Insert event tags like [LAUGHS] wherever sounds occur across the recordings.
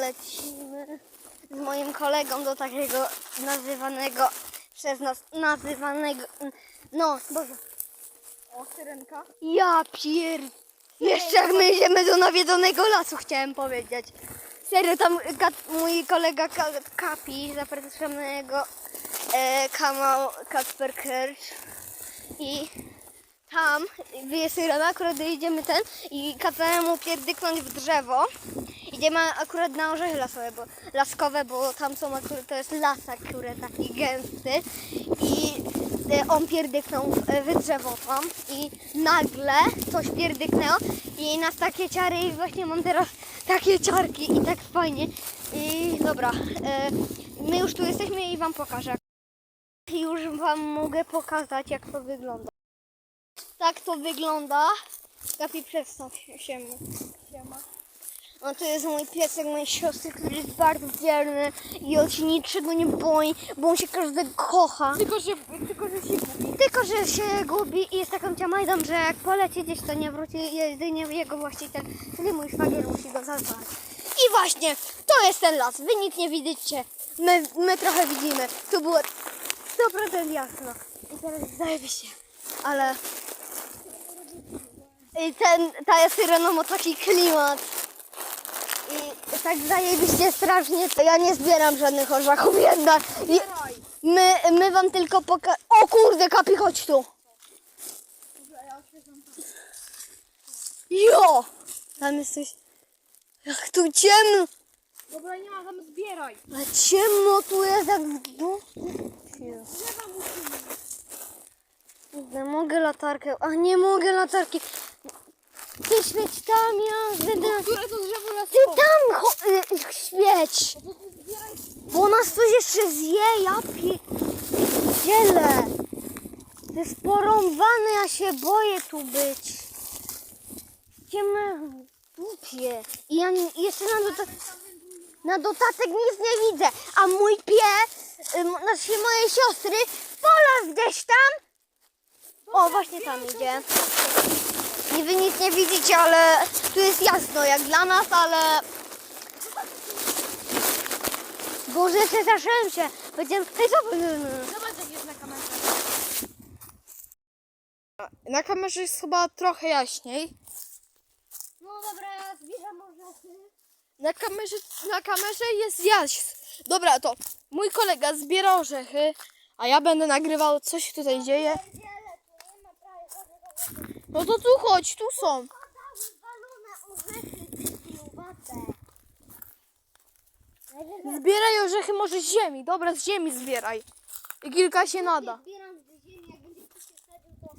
Lecimy z moim kolegą do takiego nazywanego przez nas nazywanego. No, Boże. O, syrenka. Ja pier... Jeszcze jak my idziemy do nawiedzonego lasu, chciałem powiedzieć. Serio, tam Kat- mój kolega Ka- Kapi, zapraszam na jego e, kanał Kacper Kercz. I tam jest syrena, akurat idziemy ten i kazałem mu pierdyknąć w drzewo. Idziemy akurat na orzechy lasowe, bo, laskowe, bo tam są akurat, to jest las akurat taki gęsty i e, on pierdyknął w, w drzewo tam i nagle coś pierdyknęło i nas takie ciary i właśnie mam teraz takie ciarki i tak fajnie i dobra, e, my już tu jesteśmy i wam pokażę. Już wam mogę pokazać jak to wygląda. Tak to wygląda. Kapi przedstaw się. Siema. No to jest mój piesek mojej siostry, który jest bardzo wierny i on się niczego nie boi, bo on się każdego kocha. Tylko, że, tylko, że się gubi. Tylko, że się gubi i jest taką ciamajdą, że jak poleci gdzieś, to nie wróci jedynie jego właściciel, czyli mój szwagier musi go zadzwonić. I właśnie, to jest ten las. Wy nic nie widzicie, my, my trochę widzimy. Tu było 100% jasno. I teraz jest zajebiście. Ale i ten, ta syrena ma taki klimat. I tak zajebiście strasznie, to ja nie zbieram żadnych orzechów [LAUGHS] jednak. I my, my wam tylko poka... O kurde, Kapi, chodź tu. Jo! Tam jesteś... Jak tu ciemno. Dobra, nie ma tam zbieraj. A ciemno tu jest jak w dół. Drzewa musimy. Nie mogę latarkę. A nie mogę latarki. Ty świeć tam, ja będę... Które to drzewo Ty lasowe? tam cho- y, świeć. No to zbieraj. Bo nas coś jeszcze zje, ja pierdzielę. To jest porąbane, ja się boję tu być. Idziemy w dupie. I ja nie, jeszcze na, dota- na dodatek nic nie widzę. A mój pies, ym, znaczy mojej siostry, pola gdzieś tam. O, właśnie tam idzie. I wy nic nie widzicie, ale tu jest jasno jak dla nas, ale Boże, przestraszyłem się. Będziemy... Ej, co? Zobacz, jak jest na kamerze. Na kamerze jest chyba trochę jaśniej. No dobra, ja zbieram orzechy. Na kamerze, na kamerze jest jaś. Dobra, to mój kolega zbiera orzechy, a ja będę nagrywał, co się tutaj dzieje. Pierdziele, tu nie ma prawie orzechów. No to tu chodź, tu są. Zbieraj orzechy może z ziemi. Dobra, z ziemi zbieraj. I kilka się nada. Zbieram z ziemi, jak będzie ktoś się wsadził, to...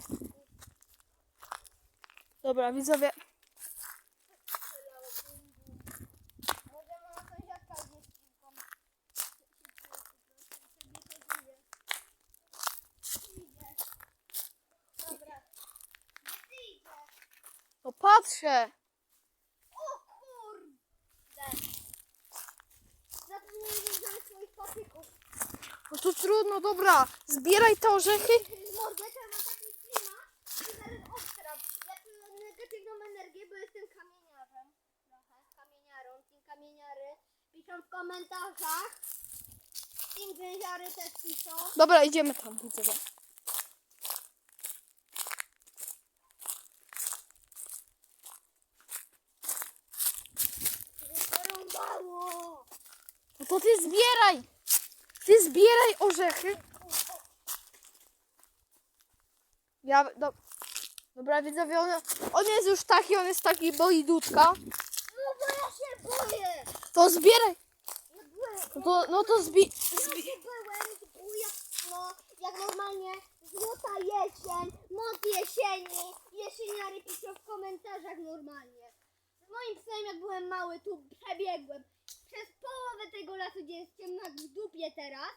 Dobra, widzowie. Może ma sąsiadka gdzieś piłką. Dobra. Gdzie ty idziesz? No patrzę. O kurde! Zapomniałem wziąć swoich patyków. No to trudno, dobra. Zbieraj te orzechy. Mordeka ma taki klimat, że zaraz. Ja czuję negatywną energię, bo jestem kamieniarzem. Trochę kamieniarą. Team kamieniary piszą w komentarzach. Więziary też piszą. Dobra, idziemy tam, widzowie. Porąbało! No to ty zbieraj. Ty zbieraj orzechy. Ja, do, dobra, widzowie, on, on jest już taki, on jest taki boi dudka. No bo ja się boję! To zbieraj. Byłem, No to, no to zbi, zbi, byłem, jasno, jak normalnie złota jesień, moc jesieni, jesieniary piszą w komentarzach normalnie. Z moim psem jak byłem mały, tu przebiegłem lasu, gdzie jest ciemno jak w dupie teraz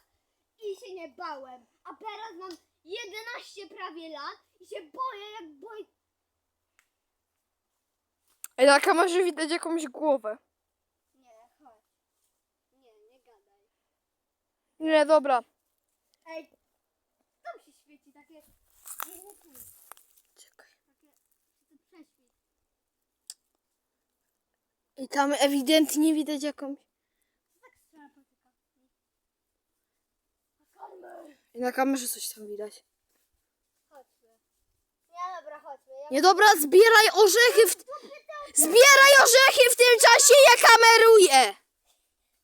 i się nie bałem. A teraz mam 11 prawie lat i się boję jak boj... Ej, na kamerze widać jakąś głowę. Nie, chodź. Nie, nie gadaj. Nie, dobra. Ej, tam się świeci takie... dziwne. Czekaj. Takie... prześwit. I tam ewidentnie widać jakąś... I na kamerze coś tam widać. Chodźmy. Nie, dobra, chodźmy. Ja... Nie dobra, zbieraj orzechy w... Zbieraj orzechy w tym czasie, ja kameruję!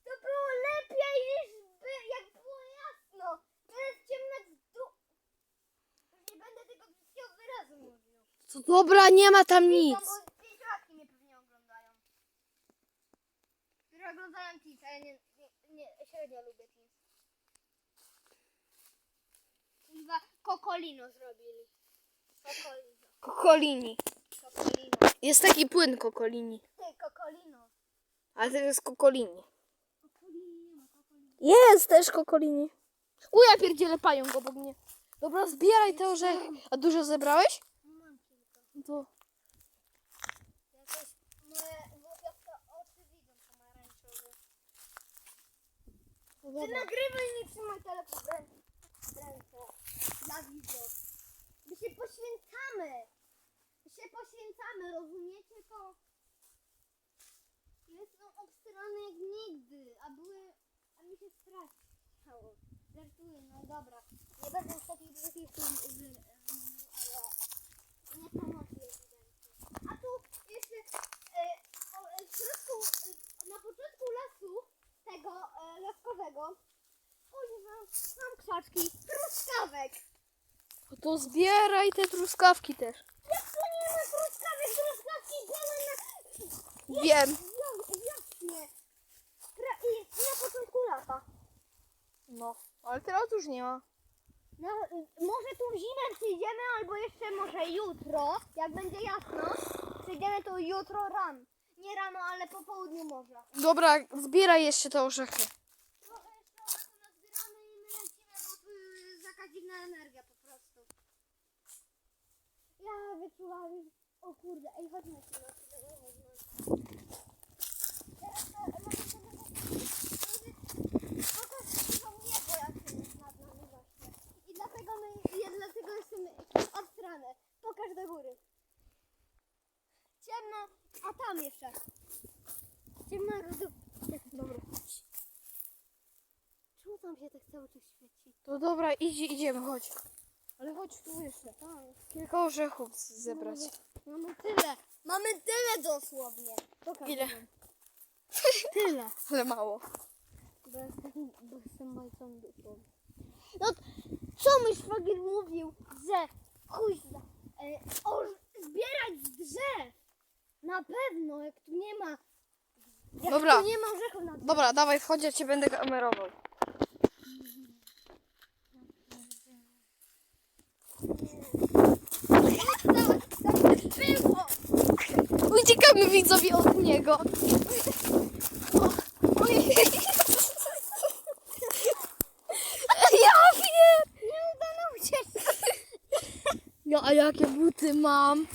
To było lepiej niż by, jak było jasno. Teraz ciemno. Już nie będę tego wszystkiego wyrazu mówił. To dobra, nie ma tam nic. No, bo pięciolatki mnie pewnie oglądają. Które oglądają Teens, a ja nie, nie, nie średnio lubię Teens. Chyba Kokolino zrobili. Kokolino. Kokolini. Kokolino. Jest taki płyn kokolini. Ty, Kokolino. Ale to jest kokolini. Kokolini nie ma, Kokolino. Jest też kokolini. U, ja pierdzielę pająk obok mnie. Dobra, zbieraj te orzechy. A dużo zebrałeś? Mam kilka. No To... Jakoś moje złowiowce oczy widzą pomarańczowe. Ty nagrywaj, nie trzymaj telefon w ręce. Dla widzów. My się poświęcamy. My się poświęcamy, rozumiecie to? Jestem obstrany jak nigdy, a były... a mi się strach stało. Żartuję, no dobra. Nie będę już takich brzydkich z- mówił, ale nie pomocy ewidentnie. A tu jeszcze e, o, e, w środku, e, na początku lasu tego e, laskowego oj, mam, mam krzaczki to zbieraj te truskawki też. Jak to nie ma truskawek, truskawki białe na Wiem. Tra- I na początku lata. No, ale teraz już nie ma. No, y, może tu zimę przyjdziemy, albo jeszcze może jutro, jak będzie jasno. Przyjdziemy tu jutro ran. Nie rano, ale po południu może. Dobra, zbieraj jeszcze te orzechy. Trochę jeszcze orzechu nazbieramy i my lecimy, bo tu jakaś dziwna energia. Ja wyczuwam już... O kurde, ej, chodźmy się na chwilę. Teraz to może pokaż. I dlatego my, ja dlatego jestem obstrane. Pokaż do góry. Ciemno, a tam jeszcze. Ciemno, rozu... Dobra. Czemu tam się tak cały czas świeci? To dobra, idzie, idziemy, chodź. Ale chodź tu jeszcze. Tak. Kilka orzechów z- zebrać. Mamy tyle. Mamy tyle dosłownie. Pokaż Ile? nam. [LAUGHS] Tyle. Ale mało. Bo jestem, bo jestem bajcą dosłownie. No, co mój szwagier mówił, że kuźwa, e, o, zbierać z drzew. Na pewno, jak tu nie ma, jak Dobra. tu nie ma orzechów na. Dobra, dawaj, wchodź, ja cię będę kamerował. Uciekamy widzowie od niego. Ja wiem. Nie udało się. Ja, a jakie buty mam?